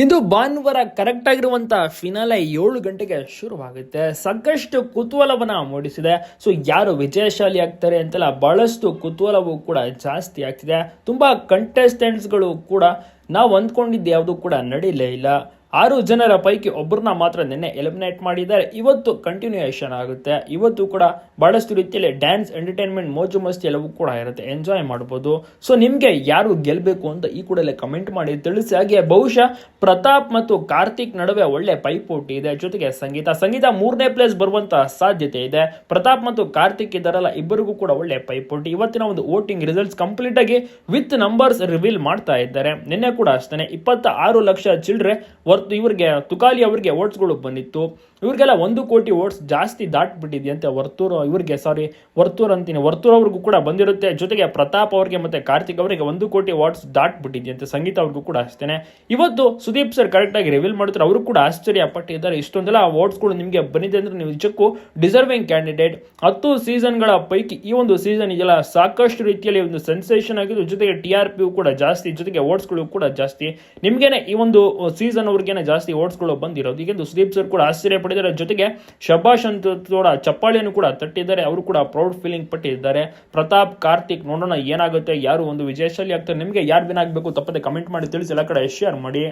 ಇಂದು ಭಾನುವಾರ ಕರೆಕ್ಟ್ ಆಗಿರುವಂತ ಫಿನಾಲೆ ಏಳು ಗಂಟೆಗೆ ಶುರುವಾಗುತ್ತೆ. ಸಾಕಷ್ಟು ಕುತೂಹಲವನ್ನ ಮೂಡಿಸಿದೆ. ಸೊ ಯಾರು ವಿಜಯಶಾಲಿ ಆಗ್ತಾರೆ ಅಂತೆಲ್ಲ ಬಹಳಷ್ಟು ಕುತೂಹಲವು ಕೂಡ ಜಾಸ್ತಿ ಆಗ್ತಿದೆ. ತುಂಬಾ ಕಂಟೆಸ್ಟೆಂಟ್ಸ್ಗಳು ಕೂಡ ನಾವು ಅಂದ್ಕೊಂಡಿದ್ದು ಯಾವುದು ಕೂಡ ನಡೀಲೇ ಇಲ್ಲ. ಆರು ಜನರ ಪೈಕಿ ಒಬ್ಬರನ್ನ ಮಾತ್ರ ನಿನ್ನೆ ಎಲಿಮಿನೇಟ್ ಮಾಡಿದ್ದಾರೆ. ಇವತ್ತು ಕಂಟಿನ್ಯೂಯೇಷನ್ ಆಗುತ್ತೆ. ಇವತ್ತು ಕೂಡ ಬಹಳಷ್ಟು ರೀತಿಯಲ್ಲಿ ಡ್ಯಾನ್ಸ್ ಎಂಟರ್ಟೈನ್ಮೆಂಟ್ ಮೋಜು ಮಸ್ತಿ ಎಲ್ಲವೂ ಕೂಡ ಇರುತ್ತೆ. ಎಂಜಾಯ್ ಮಾಡ್ಬೋದು. ಸೊ ನಿಮಗೆ ಯಾರು ಗೆಲ್ಲಬೇಕು ಅಂತ ಈ ಕೂಡಲೇ ಕಮೆಂಟ್ ಮಾಡಿ ತಿಳಿಸಿ. ಹಾಗೆ ಬಹುಶಃ ಪ್ರತಾಪ್ ಮತ್ತು ಕಾರ್ತಿಕ್ ನಡುವೆ ಒಳ್ಳೆ ಪೈಪೋಟಿ ಇದೆ. ಜೊತೆಗೆ ಸಂಗೀತ. ಸಂಗೀತ ಮೂರನೇ ಪ್ಲೇಸ್ ಬರುವಂತಹ ಸಾಧ್ಯತೆ ಇದೆ. ಪ್ರತಾಪ್ ಮತ್ತು ಕಾರ್ತಿಕ್ ಇದ್ದಾರಲ್ಲ, ಇಬ್ಬರಿಗೂ ಕೂಡ ಒಳ್ಳೆ ಪೈಪೋಟಿ. ಇವತ್ತಿನ ಒಂದು ವೋಟಿಂಗ್ ರಿಸಲ್ಟ್ಸ್ ಕಂಪ್ಲೀಟ್ ಆಗಿ ವಿತ್ ನಂಬರ್ಸ್ ರಿವೀಲ್ ಮಾಡ್ತಾ ಇದ್ದಾರೆ. ನಿನ್ನೆ ಕೂಡ ಅಷ್ಟೇ ಇಪ್ಪತ್ತ ಲಕ್ಷ ಚಿಲ್ಡ್ರೆ ಹೊರ್ತು ಇವರಿಗೆ, ತುಕಾಲಿ ಅವರಿಗೆ ಓಟ್ಸ್ಗಳು ಬಂದಿತ್ತು. ಇವ್ರಿಗೆಲ್ಲ ಒಂದು ಕೋಟಿ ಓಟ್ಸ್ ಜಾಸ್ತಿ ದಾಟ್ಬಿಟ್ಟಿದೆಯಂತೆ ವರ್ತೂರು ಇವ್ರಿಗೆ ಸಾರಿ ವರ್ತೂರು ಅಂತೀನಿ. ವರ್ತೂರು ಅವ್ರಿಗೂ ಕೂಡ ಬಂದಿರುತ್ತೆ. ಜೊತೆಗೆ ಪ್ರತಾಪ್ ಅವ್ರಿಗೆ ಮತ್ತೆ ಕಾರ್ತಿಕ್ ಅವರಿಗೆ ಒಂದು ಕೋಟಿ ವಾಟ್ಸ್ ದಾಟ್ಬಿಟ್ಟಿದೆಯಂತೆ ಸಂಗೀತ ಅವ್ರಿಗೂ ಕೂಡ ಅಷ್ಟೇ ಇವತ್ತು ಸುದೀಪ್ ಸರ್ ಕರೆಕ್ಟಾಗಿ ರಿವೀಲ್ ಮಾಡ್ತಾರೆ. ಅವರು ಕೂಡ ಆಶ್ಚರ್ಯ ಪಟ್ಟಿದ್ದಾರೆ ಇಷ್ಟೊಂದೆಲ್ಲ ವಾಟ್ಸ್ಗಳು ನಿಮಗೆ ಬಂದಿದೆ ಅಂದ್ರೆ ನೀವು ನಿಜಕ್ಕೂ ಡಿಸರ್ವಿಂಗ್ ಕ್ಯಾಂಡಿಡೇಟ್ ಹತ್ತು ಸೀಸನ್ಗಳ ಪೈಕಿ ಈ ಒಂದು ಸೀಸನ್ ಇದೆಲ್ಲ ಸಾಕಷ್ಟು ರೀತಿಯಲ್ಲಿ ಒಂದು ಸೆನ್ಸೇಷನ್ ಆಗಿದ್ದು ಜೊತೆಗೆ ಟಿ ಆರ್ ಪಿ ಕೂಡ ಜಾಸ್ತಿ, ಜೊತೆಗೆ ಓಟ್ಸ್ಗಳು ಕೂಡ ಜಾಸ್ತಿ. ನಿಮ್ಗೆನೆ ಈ ಒಂದು ಸೀಸನ್ ಅವ್ರಿಗೇನೆ ಜಾಸ್ತಿ ಓಟ್ಸ್ಗಳು ಬಂದಿರೋದು. ಈಗಿಂದು ಸುದೀಪ್ ಸರ್ ಕೂಡ ಆಶ್ಚರ್ಯ ಪಟ್ಟಿದ್ದಾರೆ ಜೊತೆಗೆ ಶಬಾಷ್ ಅಂತ ಕೂಡ ಚಪ್ಪಾಳಿಯನ್ನು ಕೂಡ ತಟ್ಟಿದ್ದಾರೆ. ಅವರು ಕೂಡ ಪ್ರೌಡ್ ಫೀಲಿಂಗ್ ಪಟ್ಟಿದ್ದಾರೆ. ಪ್ರತಾಪ್, ಕಾರ್ತಿಕ್ ನೋಡೋಣ ಏನಾಗುತ್ತೆ, ಯಾರು ಒಂದು ವಿಜಯಶಾಲಿ ಆಗ್ತಾರೆ. ನಿಮಗೆ ಯಾರು ವಿನ್ ಆಗಬೇಕು ತಪ್ಪದೆ ಕಮೆಂಟ್ ಮಾಡಿ ತಿಳಿಸಿ. ಎಲ್ಲ ಕಡೆ ಶೇರ್ ಮಾಡಿ.